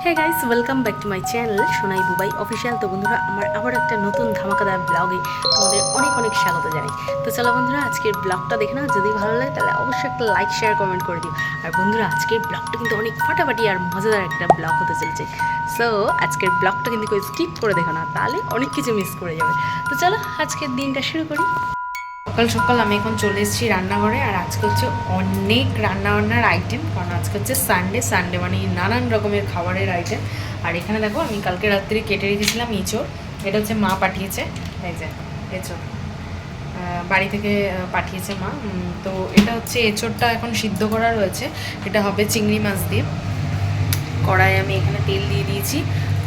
Hey guys welcome back to my channel Sonai Bubai official তো বন্ধুরা, আমার আবার একটা নতুন ধামাকাদার ব্লগে তোমাদের অনেক অনেক স্বাগত জানাই। তো চলো বন্ধুরা, আজকের ব্লগটা দেখে নাও। যদি ভালো লাগে, তাহলে অবশ্যই একটা লাইক শেয়ার কমেন্ট করে দিও। আর বন্ধুরা, আজকের ব্লগটা কিন্তু অনেক ফাটাফাটি আর মজাদার একটা ব্লগ হতে চলছে। সো আজকের ব্লগটা কিন্তু কেউ স্কিপ করে দেখো না, তাহলে অনেক কিছু মিস করে যাবে। তো চলো, আজকের দিনটা শুরু করি। সকাল সকাল আমি এখন চলে এসেছি রান্নাঘরে, আর আজকে হচ্ছে অনেক রান্নাবান্নার আইটেম কারণ আজকে হচ্ছে সানডে সানডে মানে নানান রকমের খাবারের আইটেম আর এখানে দেখো, আমি কালকে রাত্রে কেটে রেখেছিলাম ইঁচড় এটা হচ্ছে মা পাঠিয়েছে। এই যে, এঁচড়। বাড়ি থেকে পাঠিয়েছে মা। তো এটা হচ্ছে এঁচড়টা এখন সিদ্ধ করা রয়েছে। এটা হবে চিংড়ি মাছ দিয়ে। কড়াই আমি এখানে তেল দিয়ে দিয়েছি,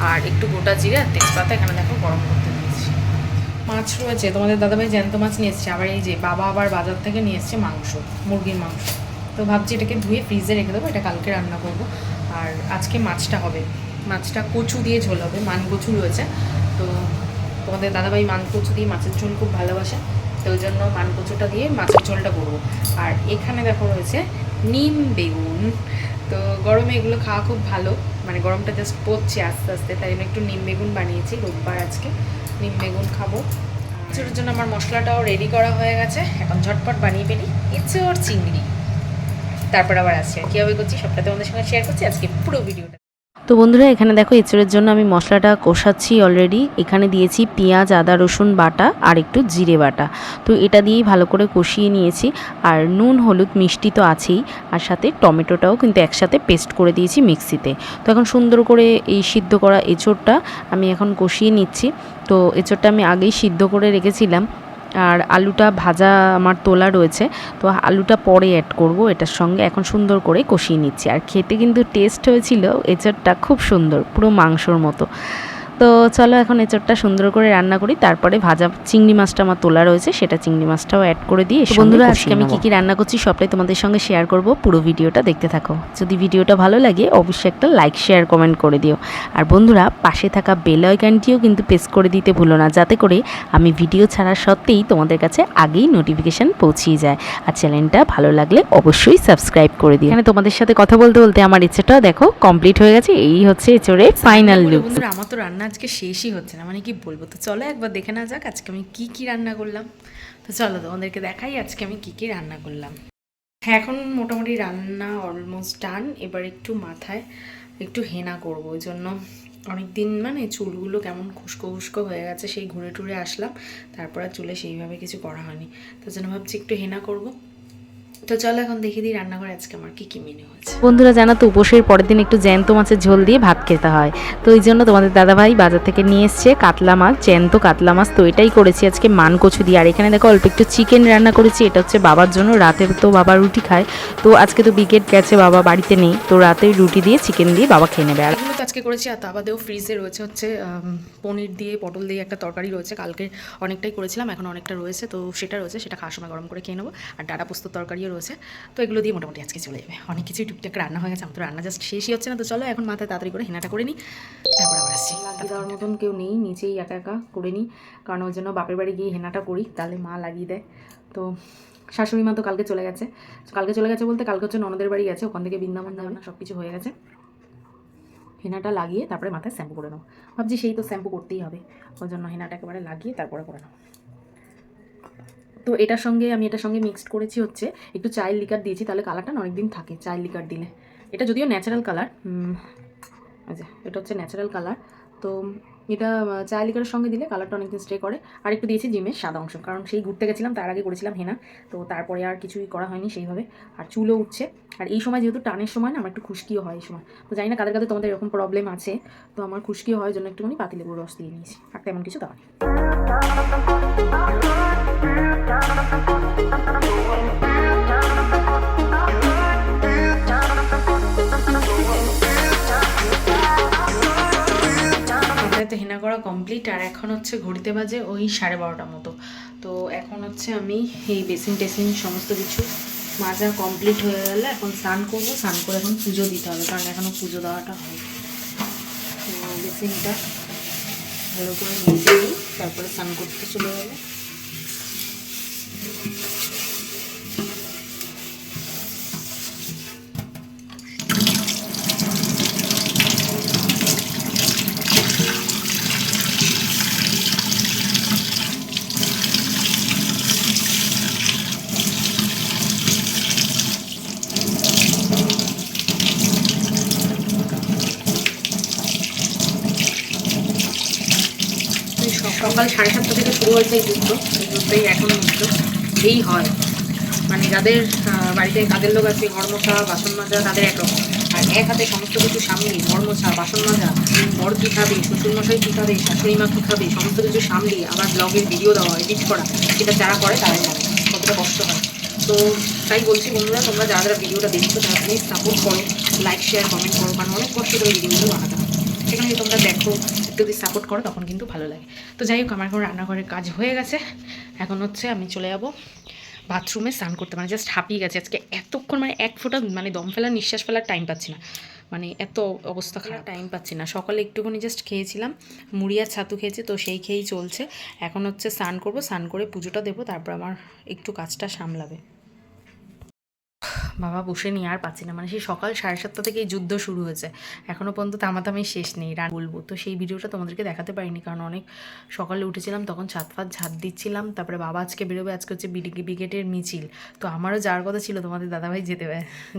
আর একটু গোটা জিরে আর তেজপাতা এখানে দেখো গরম করতে মাছ রয়েছে, তোমাদের দাদাভাই জ্যান্ত মাছ নিয়ে এসছে। আবার এই যে বাবা আবার বাজার থেকে নিয়ে এসছে মাংস, মুরগির মাংস। তো ভাবছি এটাকে ধুয়ে ফ্রিজে রেখে দেবো, এটা কালকে রান্না করব। আর আজকে মাছটা হবে, মাছটা কচু দিয়ে ঝোল হবে, মান কচু রয়েছে। তো তোমাদের দাদাভাই মান কচু দিয়ে মাছের ঝোল খুব ভালোবাসে, তো ওই জন্য মান কচুটা দিয়ে মাছের ঝোলটা করব। আর এখানে দেখো রয়েছে নিম বেগুন। তো গরমে এগুলো খাওয়া খুব ভালো মানে গরমটা জাস্ট পড়ছে আস্তে আস্তে, তাই জন্য একটু নিম বেগুন বানিয়েছি রোববার আজকে। নিম বেগুন খাব। কিছুর জন্য আমার মশলাটাও রেডি করা হয়ে গেছে। এখন ঝটপট বানিয়ে ফেলি। এছাড় চিংড়ি। তারপর আবার আসছি আর কীভাবে করছি? সবটা তোমাদের সঙ্গে শেয়ার করছি। আজকে পুরো ভিডিওটা তো বন্ধুরা, এখানে দেখো এঁচড়ের জন্য আমি মশলাটা কষাচ্ছি অলরেডি এখানে দিয়েছি পেঁয়াজ, আদা, রসুন বাটা আর একটু জিরে বাটা। তো এটা দিয়েই ভালো করে কষিয়ে নিয়েছি। আর নুন, হলুদ, মিষ্টি তো আছেই। আর সাথে টমেটোটাও কিন্তু একসাথে পেস্ট করে দিয়েছি মিক্সিতে। তো এখন সুন্দর করে এই সিদ্ধ করা এঁচড়টা আমি এখন কষিয়ে নিচ্ছি। তো এঁচড়টা আমি আগেই সিদ্ধ করে রেখেছিলাম। আর আলুটা ভাজা আমার তোলা রয়েছে, তো আলুটা পরে অ্যাড করব এটার সঙ্গে। এখন সুন্দর করে কষিয়ে নিচ্ছি। আর খেতে কিন্তু টেস্ট হয়েছিল এচারটা খুব সুন্দর, পুরো মাংসর মতো। তো চলো এখন এঁচড়টা সুন্দর করে রান্না করি। তারপরে ভাজা চিংড়ি মাছটা আমার তোলা রয়েছে সেটা চিংড়ি মাছটাও অ্যাড করে দিয়ে বন্ধুরা আজকে আমি কী কী রান্না করছি সবটাই তোমাদের সঙ্গে শেয়ার করব পুরো ভিডিওটা দেখতে থাকো। যদি ভিডিওটা ভালো লাগে অবশ্যই একটা লাইক শেয়ার কমেন্ট করে দিও। আর বন্ধুরা পাশে থাকা বেল আইকনটিও কিন্তু প্রেস করে দিতে ভুলো না যাতে করে আমি ভিডিও ছাড়া সত্ত্বেই তোমাদের কাছে আগেই নোটিফিকেশান পৌঁছিয়ে যায়। আর চ্যানেলটা ভালো লাগলে অবশ্যই সাবস্ক্রাইব করে দিই এখানে তোমাদের সাথে কথা বলতে বলতে আমার ইচ্ছেটাও দেখো কমপ্লিট হয়ে গেছে। এই হচ্ছে এচোরের ফাইনাল লুক বন্ধুরা আমার তো রান্না আজকে শেষই হচ্ছে না। মানে কি বলব? তো চলো একবার দেখে না যাক আজকে আমি কি কি রান্না করলাম। তো চলো তোমাদেরকে দেখাই আজকে আমি কি কি রান্না করলাম। হ্যাঁ এখন মোটামুটি রান্না অলমোস্ট ডান এবার একটু মাথায় একটু হেনা করব। ওই জন্য অনেক দিন মানে চুলগুলো কেমন খুস্কো খুস্কো হয়ে গেছে, সেই ঘুরে টুরে আসলাম। তারপর আর চুলে সেইভাবে কিছু করা হয়নি। তার জন্য ভাবছি একটু হেনা করব। তো চলো এখন দেখে দিই রান্নাঘরে আজকে আমার কি কি মেনু হচ্ছে বন্ধুরা, জানো তো, উপোসের পরের দিন একটু জ্যান্ত মাছের ঝোল দিয়ে ভাত খেতে হয়। তো এই জন্য তোমাদের দাদাভাই বাজার থেকে নিয়ে এসছে কাতলা মাছ, জ্যান্ত কাতলা মাছ। তো এটাই করেছি আজকে মান কচু দিয়ে। আর এখানে দেখো, অল্প একটু চিকেন রান্না করেছি। এটা হচ্ছে বাবার জন্য। রাতের তো বাবা রুটি খায়। তো আজকে তো বিকেট গেছে, বাবা বাড়িতে নেই। তো রাতে রুটি দিয়ে চিকেন দিয়ে বাবা খেয়ে নেবে। আর আজকে করেছি, আর তা বাদেও ফ্রিজে রয়েছে হচ্ছে পনির দিয়ে, পটল দিয়ে একটা তরকারি রয়েছে। কালকে অনেকটাই করেছিলাম, এখন অনেকটা রয়েছে, তো সেটা রয়েছে, সেটা খাওয়ার সময় গরম করে খেয়ে নেব। আর ডাটা পোস্ত তরকারিও রয়েছে, তো এগুলো দিয়ে মোটামুটি আজকে চলে যাবে। অনেক কিছুই টুকটাক রান্না হয়ে গেছে, আমার তো রান্না জাস্ট শেষই হচ্ছে না, তো চলো এখন মাথায় তাড়াতাড়ি করে হেনাটা করে নিই, তারপর আবার আসছি। দেওয়ার মতন কেউ নেই নিচেই একা একা করে নিই, কারণ ওই জন্য বাপের বাড়ি গিয়ে হেনাটা করি, তাহলে মা লাগিয়ে দেয়। তো শাশুড়ি মা তো কালকে চলে গেছে কালকে চলে গেছে বলতে কালকে হচ্ছে ননদের বাড়ি গেছে ওখান থেকে বৃন্দাবন যাবে সব কিছু হয়ে গেছে। হেনাটা লাগিয়ে তারপরে মাথায় শ্যাম্পু করে নেব ভাবছি সেই তো শ্যাম্পু করতেই হবে। ওই জন্য হেনাটা একেবারে লাগিয়ে তারপরে করে নেব তো এটার সঙ্গে আমি এটার সঙ্গে মিক্সড করেছি হচ্ছে, একটু চায়ের লিকার দিয়েছি, তাহলে কালারটা অনেকদিন থাকে চায়ের লিকার দিলে। এটা যদিও ন্যাচারাল কালার আচ্ছা এটা হচ্ছে ন্যাচারাল কালার তো এটা লিকারের সঙ্গে দিলে কালারটা অনেকদিন স্টে করে। আর একটু দিয়েছি জিমের সাদা অংশ, কারণ সেই ঘুরতে গেছিলাম, তার আগে করেছিলাম হেনা। তো তারপরে আর কিছুই করা হয়নি সেইভাবে। আর চুলও উঠছে। আর এই সময় যেহেতু টানের সময় না, আমার একটু খুশকিও হয় এই সময়। তো জানি না কাদের কাদের তোমাদের এরকম প্রবলেম আছে। তো আমার খুশকিও হয় জন্য একটুখানি পাতিলেবুর রস দিয়ে নিয়েছি। আর তেমন কিছু দেওয়া করা কমপ্লিট আর এখন হচ্ছে ঘড়িতে বাজে ওই সাড়ে বারোটার মতো। তো এখন হচ্ছে আমি এই বেসিন টেসিন সমস্ত কিছু মাজা কমপ্লিট হয়ে গেলে এখন স্নান করব। স্নান করে এখন পুজো দিতে হবে, কারণ এখনও পুজো দেওয়াটা হয় তো বেসিনটা ভালো করে নিয়ে তারপরে স্নান করতে চলে গেলে সকাল সাড়ে সাতটা থেকে শুরু হয়েছে এই যুদ্ধ। এই যুদ্ধই এখন যুদ্ধ এই হয়। মানে যাদের বাড়িতে কাজের লোক আছে, ঘর বাসন মাজা, তাদের একরকম আর এক হাতে সমস্ত কিছু সামনে ঘর বাসন মাজা, বর কী খাবে, শ্বশুরমশাই কী খাবে, শাশুড়ি মা কী খাবে, সমস্ত কিছু সামলিয়ে আবার ব্লগের ভিডিও দেওয়া এডিট করা, সেটা যারা করে তারাই জানে কতটা কষ্ট হয়। তো তাই বলছি বন্ধুরা, তোমরা যারা যারা ভিডিওটা দেখছ, তারা প্লিজ সাপোর্ট করো লাইক শেয়ার কমেন্ট করো, কারণ অনেক কষ্ট করে ভিডিওগুলো বানাতে সেখানে যদি তোমরা দেখো একটু যদি সাপোর্ট করো তখন কিন্তু ভালো লাগে। তো যাই হোক আমার এখন রান্নাঘরের কাজ হয়ে গেছে। এখন হচ্ছে আমি চলে যাব বাথরুমে স্নান করতে। মানে জাস্ট হাঁপিয়ে গেছে। আজকে এতক্ষণ মানে এক ফোঁটা মানে দম ফেলার নিঃশ্বাস ফেলার টাইম পাচ্ছি না। মানে এত অবস্থা খারাপ। টাইম পাচ্ছি না। সকালে একটুখানি জাস্ট খেয়েছিলাম। মুড়ি আর ছাতু খেয়েছি তো সেই খেয়েই চলছে। এখন হচ্ছে স্নান করব। স্নান করে পুজোটা দেবো। তারপর আমার একটু কাজটা সামলাবে। বাবা বসে নিয়ে আর পাচ্ছি না। মানে সেই সকাল সাড়ে সাতটা থেকে এই যুদ্ধ শুরু হয়েছে। এখনও পর্যন্ত তামাতামি শেষ নেই, রান বলব। তো সেই ভিডিওটা তোমাদেরকে দেখাতে পারিনি, কারণ অনেক সকালে উঠেছিলাম, তখন ছাদ ফাত ঝাঁত দিচ্ছিলাম, তারপরে বাবা আজকে বেরোবে, আজকে হচ্ছে বিডি ব্রিগেডের মিছিল। তো আমারও যাওয়ার কথা ছিল, তোমাদের দাদাভাই যেতে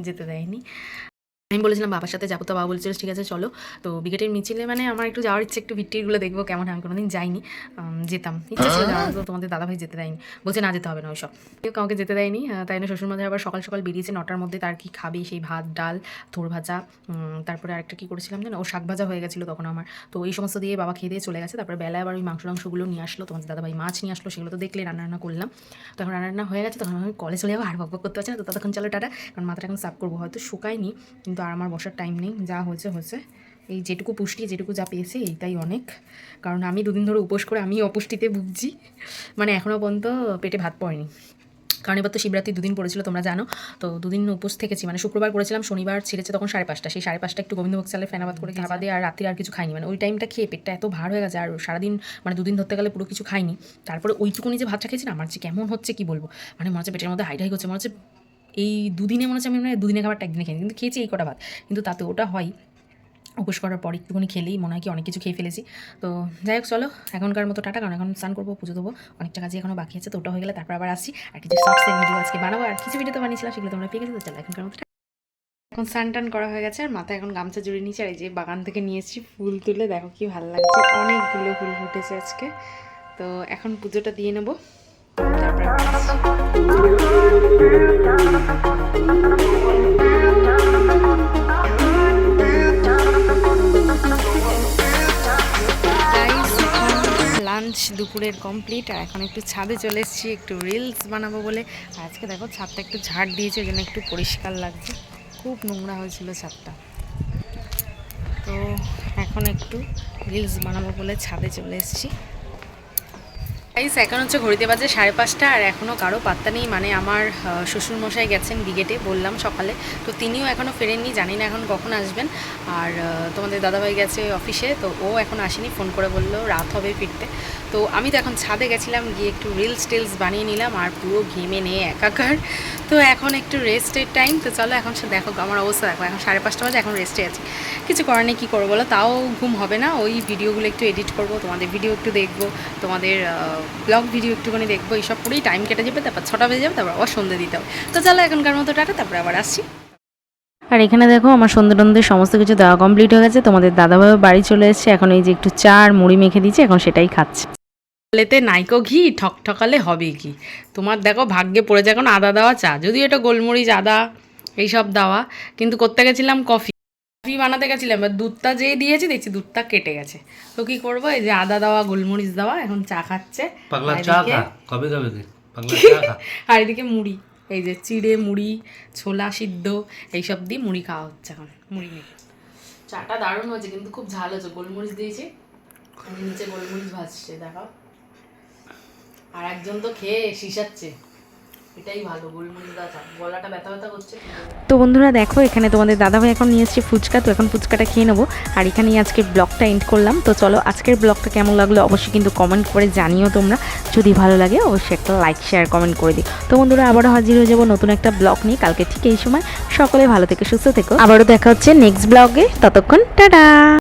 যেতে দেয়নি। আমি বলেছিলাম বাবার সাথে যাব, তো বাবা বলছিল, ঠিক আছে, চলো। তো বিকেটের মিছিলে মানে আমার একটু যাওয়ার ইচ্ছে, একটু ভিট্টিগুলো দেখব কেমন। আমি কোনোদিন যাইনি যেতাম। ইচ্ছে ছিল যাওয়ার তো তোমাদের দাদাভাই যেতে দেয়নি। বলছে, না, যেতে হবে না ওইসব। কেউ কাউকে যেতে দেয়নি তাই না শ্বশুর আবার সকাল সকাল বেরিয়েছে, নটার মধ্যে তার কি খাবে, সেই ভাত, ডাল, থোর ভাজা তারপরে আরেকটা কী করেছিলাম জানো, ও শাক ভাজা হয়ে গেছিল তখন আমার। তো এই সমস্ত দিয়ে বাবা খেয়ে দিয়ে চলে গেছে, তারপরে বেলায় আবার ওই মাংস টাংসগুলো নিয়ে আসলো, তোমাদের দাদাভাই মাছ নিয়ে আসলো, সেগুলো তো দেখলে রান্না রান্না করলাম। তখন রান্না রান্না হয়ে গেছে, তখন আমি কলেজ চলে যাব, আর বক করতে পারছি না, তো ততক্ষণ চলো টাটা, কারণ মাথাটা এখন সাফ করব, হয়তো শুকায়নি কিন্তু আর আমার বসার টাইম নেই। যা হয়েছে হয়েছে। এই যেটুকু পুষ্টি যেটুকু যা পেয়েছে এইটাই অনেক। কারণ আমি দুদিন ধরে উপোস করে আমি অপুষ্টিতে ভুগছি। মানে এখনও পর্যন্ত পেটে ভাত পড়েনি। কারণ এবার তো শিবরাত্রি দুদিন পড়েছিল তোমরা জানো। তো দুদিন উপোস থেকেছি। মানে শুক্রবার করেছিলাম শনিবার ছেড়েছে তখন সাড়ে পাঁচটা। সেই সাড়ে পাঁচটা একটু গোবিন্দভোগ চালে ফেনাবাদ করে খাওয়া দিয়ে আর রাত্রি আর কিছু খাইনি। মানে ওই টাইমটা খেয়ে পেটটা এত ভার হয়ে গেছে আর সারাদিন মানে দুদিন ধরতে গেলে পুরো কিছু খাইনি। তারপরে ওইটুকুনি যে ভাতটা খেয়েছি না আমার যে কেমন হচ্ছে কি বলব? মানে মনে হচ্ছে পেটের মধ্যে হাইট হাই করছে। মনে হচ্ছে এই দুদিনে মনে হচ্ছে আমি মানে দুদিনে খাবারটা একদিনে খেয়ে কিন্তু খেয়েছি এই কটা ভাত। কিন্তু তাতে ওটা হয়। উপোস করার পর একটুখানি খেলেই মনে হয় কি অনেক কিছু খেয়ে ফেলেছি। তো যাই হোক, চলো, এখনকার মতো টাটা, কারণ এখন স্নান করব, পুজো দেবো। অনেকটা কাজই এখনও বাকি আছে, তো ওটা হয়ে গেলে তারপর আবার আসি। আর কিছু শর্টসের ভিডিও আজকে বানাবো। আর কিছু ভিডিও তো বানিয়েছিলাম, সেগুলো তোমরা পেয়ে গেছো, তো চলো, এখনকার মতো এখন স্নান টান করা হয়ে গেছে, আর মাথায় এখন গামছা জুড়ে নিয়েছি। আর এই যে বাগান থেকে নিয়ে এসেছি ফুল তুলে, দেখো কি ভালো লাগছে। অনেকগুলো ফুল ফুটেছে আজকে। তো এখন পুজোটা দিয়ে নেব। লাঞ্চ দুপুরের কমপ্লিট আর এখন একটু ছাদে চলে এসেছি, একটু রিলস বানাবো বলে। আজকে দেখো, ছাদটা একটু ঝাড় দিয়েছে ওই জন্য একটু পরিষ্কার লাগছে। খুব নোংরা হয়েছিল ছাদটা। তো এখন একটু রিলস বানাবো বলে ছাদে চলে এসেছি। গাইস এখন হচ্ছে ঘড়িতে বাজে সাড়ে পাঁচটা আর এখনও কারও পাত্তা নেই। মানে আমার শ্বশুরমশাই গেছেন বিগেটে বললাম সকালে। তো তিনিও এখনও ফেরেননি, জানি না এখন কখন আসবেন। আর তোমাদের দাদাভাই গেছে অফিসে তো ও এখন আসেনি। ফোন করে বলল, রাত হবে ফিরতে। তো আমি তো এখন ছাদে গেছিলাম, গিয়ে একটু রিলস টিলস বানিয়ে নিলাম আর পুরো ঘেমে নিয়ে একাকার। তো এখন একটু রেস্টের টাইম তো চলো এখন সে দেখো আমার অবস্থা দেখো, এখন সাড়ে পাঁচটা বাজে, এখন রেস্টে আছি। কিছু করার নেই, কী করব বলো? তাও ঘুম হবে না, ওই ভিডিওগুলো একটু এডিট করব, তোমাদের ভিডিও একটু দেখব, তোমাদের ব্লগ ভিডিও একটুখানি দেখব, এইসব করেই টাইম কেটে যাবে, তারপর ছটা বেজে যাবে, তারপর আবার সন্ধে দিতে হবে। তো চলো এখনকার মতো টাটা, তারপর আবার আসছি। আর এখানে দেখো আমার সন্ধ্যে টন্ধে সমস্ত কিছু দেওয়া কমপ্লিট হয়ে গেছে, তোমাদের দাদাভাই বাড়ি চলে এসেছে, এখন এই যে একটু চা আর মুড়ি মেখে দিয়েছে, এখন সেটাই খাচ্ছে। লেতে নাইকো ঘি ঠকঠকালে হবে কি? তোমার দেখো ভাগ্যে পড়েছে এখন আদা দেওয়া চা। যদিও এটা গোলমরিচ আদা এইসব দেওয়া কিন্তু করতে গেছিলাম কফি। কফি বানাতে গেছিলাম এবার দুধটা যেই দিয়েছি দেখছি দুধটা কেটে গেছে। তো কি করব? এই যে আদা দেওয়া গোলমরিচ দেওয়া এখন চা খাচ্ছে। আর এদিকে- মুড়ি এই যে চিড়ে মুড়ি ছোলা সিদ্ধ এইসব দিয়ে মুড়ি খাওয়া হচ্ছে এখন মুড়ি মেখে চাটা দারুণ হয়েছে কিন্তু খুব ঝাল হয়েছে। গোলমরিচ দিয়েছে নিচে গোলমরিচ ভাজছে দেখাও। আর একজন তো খেয়ে তো। বন্ধুরা দেখো, এখানে তোমাদের দাদাভাই এখন নিয়ে এসছে ফুচকা, তো এখন ফুচকাটা খেয়ে নেব। আর এখানেই আজকে ব্লগটা এন্ড করলাম। তো চলো, আজকের ব্লগটা কেমন লাগল অবশ্যই কিন্তু কমেন্ট করে জানিও তোমরা। যদি ভালো লাগে, অবশ্যই একটা লাইক শেয়ার কমেন্ট করে দিই তো বন্ধুরা, আবারও হাজির হয়ে যাব নতুন একটা ব্লগ নিয়ে। কালকে ঠিক এই সময়। সকলে ভালো থেকে, সুস্থ থেকো। আবারও দেখা হচ্ছে নেক্সট ব্লগে। ততক্ষণ, টাটা!